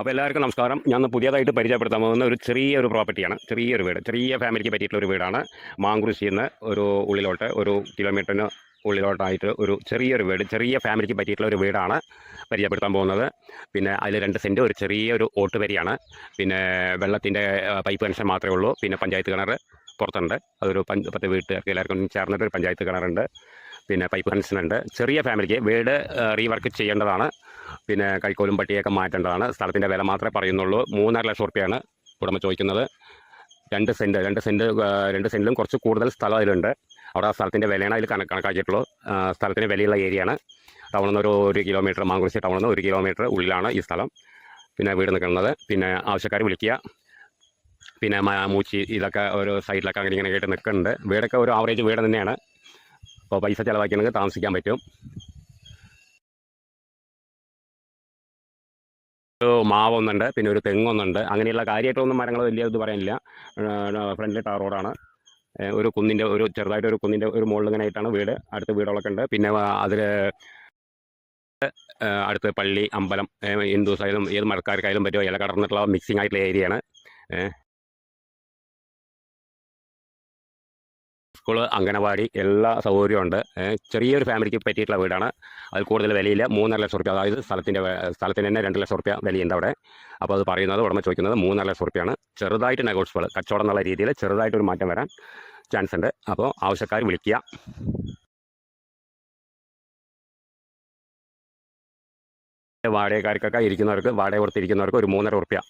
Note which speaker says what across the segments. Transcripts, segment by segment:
Speaker 1: അപ്പോൾ എല്ലാവർക്കും നമസ്കാരം. ഞാൻ പുതിയതായിട്ട് പരിചയപ്പെടുത്താൻ പോകുന്ന ഒരു ചെറിയൊരു പ്രോപ്പർട്ടിയാണ്. ചെറിയൊരു വീട്. ചെറിയ ഫാമിലിക്ക് പറ്റിയിട്ടുള്ള ഒരു വീടാണ്. മാങ്കുറിശ്ശിയിൽ നിന്ന് ഒരു ഉള്ളിലോട്ട് ഒരു കിലോമീറ്ററിന് ഉള്ളിലോട്ടായിട്ട് ഒരു ചെറിയൊരു വീട് ചെറിയ ഫാമിലിക്ക് പറ്റിയിട്ടുള്ള ഒരു വീടാണ് പരിചയപ്പെടുത്താൻ പോകുന്നത്. പിന്നെ അതിൽ രണ്ട് സെന്റ് ഒരു ചെറിയൊരു ഓട്ടുവരിയാണ് പിന്നെ വെള്ളത്തിന്റെ പൈപ്പ് കണക്ഷൻ മാത്രമേ ഉള്ളൂ. പിന്നെ പഞ്ചായത്ത് കിണർ പുറത്തുണ്ട്. അതൊരു പഞ്ച് പത്ത് വീട്ടുകാർക്ക് എല്ലാവർക്കും ചേർന്നിട്ട് ഒരു പഞ്ചായത്ത് കിണറുണ്ട്. പിന്നെ പൈപ്പ് കണക്ഷൻ ഉണ്ട്. ചെറിയ ഫാമിലിക്ക് വീട് റീവർക്ക് ചെയ്യേണ്ടതാണ്. പിന്നെ കൈക്കോലും പട്ടിയൊക്കെ മാറ്റേണ്ടതാണ്. സ്ഥലത്തിന്റെ വില മാത്രമേ പറയുന്നുള്ളൂ. മൂന്നര ലക്ഷം റുപ്യാണ് ഉടമ ചോദിക്കുന്നത്. രണ്ട് സെന്റ് രണ്ട് സെന്റ് രണ്ട് സെന്റിലും കുറച്ച് കൂടുതൽ സ്ഥലം അതിലുണ്ട്. അവിടെ ആ സ്ഥലത്തിന്റെ വിലയാണ് അതിൽ കണക്ക് കണക്കാക്കിയിട്ടുള്ളൂ സ്ഥലത്തിന്റെ വിലയുള്ള ഏരിയയാണ്. ടൗണിൽ നിന്ന് ഒരു ഒരു കിലോമീറ്റർ മാങ്കുളിശ്ശി ടൗണിൽ നിന്ന് ഒരു കിലോമീറ്റർ ഉള്ളിലാണ് ഈ സ്ഥലം. പിന്നെ വീട് നിൽക്കുന്നത്. പിന്നെ ആവശ്യക്കാർ വിളിക്കുക. പിന്നെ മൂച്ചി ഇതൊക്കെ ഒരു സൈഡിലൊക്കെ അങ്ങനെ ഇങ്ങനെ കേട്ട് നിൽക്കുന്നുണ്ട്. വീടൊക്കെ ഒരു ആവറേജ് വീട് തന്നെയാണ്. അപ്പോൾ പൈസ ചിലവാക്കിയാണെങ്കിൽ താമസിക്കാൻ പറ്റും. മാവൊന്നുണ്ട് പിന്നെ ഒരു തെങ്ങൊന്നുണ്ട് അങ്ങനെയുള്ള കാര്യമായിട്ടൊന്നും മരങ്ങൾ വലിയ ഇത് പറയാനില്ല. ഫ്രണ്ടിൽ ടാർ റോഡാണ്. ഒരു കുന്നിന്റെ ഒരു ചെറുതായിട്ട് ഒരു കുന്നിന്റെ ഒരു മുകളിൽ ഇങ്ങനെ ആയിട്ടാണ് വീട്. അടുത്ത് വീടുകളൊക്കെ ഉണ്ട്. പിന്നെ അതിൽ അടുത്ത് പള്ളി അമ്പലം ഹിന്ദുസായാലും ഹിന്ദുസ് ഏത് മരക്കാർക്കായാലും പറ്റുമോ ഇല കടന്നിട്ടുള്ള മിക്സിംഗ് ആയിട്ടുള്ള ഏരിയയാണ്. സ്കൂൾ അംഗനവാടി എല്ലാ സൗകര്യവും ഉണ്ട്. ചെറിയൊരു ഫാമിലിക്ക് പറ്റിയിട്ടുള്ള വീടാണ്. അതിൽ കൂടുതൽ വിലയില്ല. മൂന്നര ലക്ഷം റുപ്യ അതായത് സ്ഥലത്തിന്റെ സ്ഥലത്തിന് തന്നെ രണ്ട് ലക്ഷം റുപ്യ വിലയുണ്ട് അവിടെ. അപ്പോൾ അത് പറയുന്നത് ഉടമ ചോദിക്കുന്നത് മൂന്നര ലക്ഷം റുപ്യാണ്. ചെറുതായിട്ട് നെഗോഷ്യബിൾ കച്ചവടം എന്നുള്ള രീതിയിൽ ചെറുതായിട്ട് ഒരു മാറ്റം വരാൻ ചാൻസ് ഉണ്ട്. അപ്പോൾ ആവശ്യക്കാർ വിളിക്കുക. വാടകക്കാർക്കൊക്കെ ഇരിക്കുന്നവർക്ക് വാടക കൊടുത്തിരിക്കുന്നവർക്ക് ഒരു മൂന്നര റുപ്യ.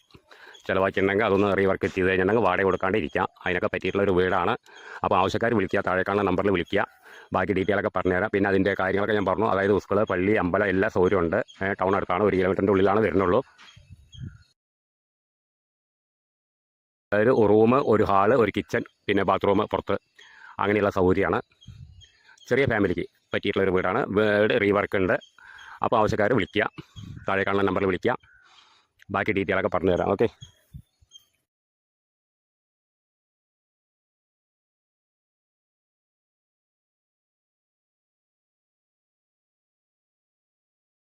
Speaker 1: ചിലവാക്കിയിട്ടുണ്ടെങ്കിൽ അതൊന്ന് റീവർക്ക് ചെയ്ത് കഴിഞ്ഞിട്ടുണ്ടെങ്കിൽ വാടക കൊടുക്കാണ്ട് ഇരിക്കാം അതിനൊക്കെ പറ്റിയിട്ടുള്ള ഒരു വീടാണ്. അപ്പോൾ ആവശ്യക്കാർ വിളിക്കുക താഴെ കാണുന്ന നമ്പറിൽ വിളിക്കുക. ബാക്കി ഡീറ്റെയിലൊക്കെ പറഞ്ഞുതരാം പിന്നെ അതിന്റെ കാര്യങ്ങളൊക്കെ ഞാൻ പറഞ്ഞു. അതായത് സ്കൂൾ പള്ളി അമ്പലം എല്ലാ സൗകര്യം ഉണ്ട്. ടൗൺ അടുത്താണ്. ഒരു കിലോമീറ്ററിന്റെ ഉള്ളിലാണ് വരുന്നുള്ളൂ. അതായത് റൂം ഒരു ഹാൾ ഒരു കിച്ചൺ പിന്നെ ബാത്റൂം പുറത്ത്. അങ്ങനെയുള്ള സൗകര്യമാണ്. ചെറിയ ഫാമിലിക്ക് പറ്റിയിട്ടുള്ള ഒരു വീടാണ്. വീട് റീവർക്ക് ഉണ്ട്. അപ്പോൾ ആവശ്യക്കാർ വിളിക്കുക. താഴെ കാണുന്ന നമ്പറിൽ വിളിക്കുക. ബാക്കി ഡീറ്റെയിലൊക്കെ പറഞ്ഞു തരാം. ഓക്കെ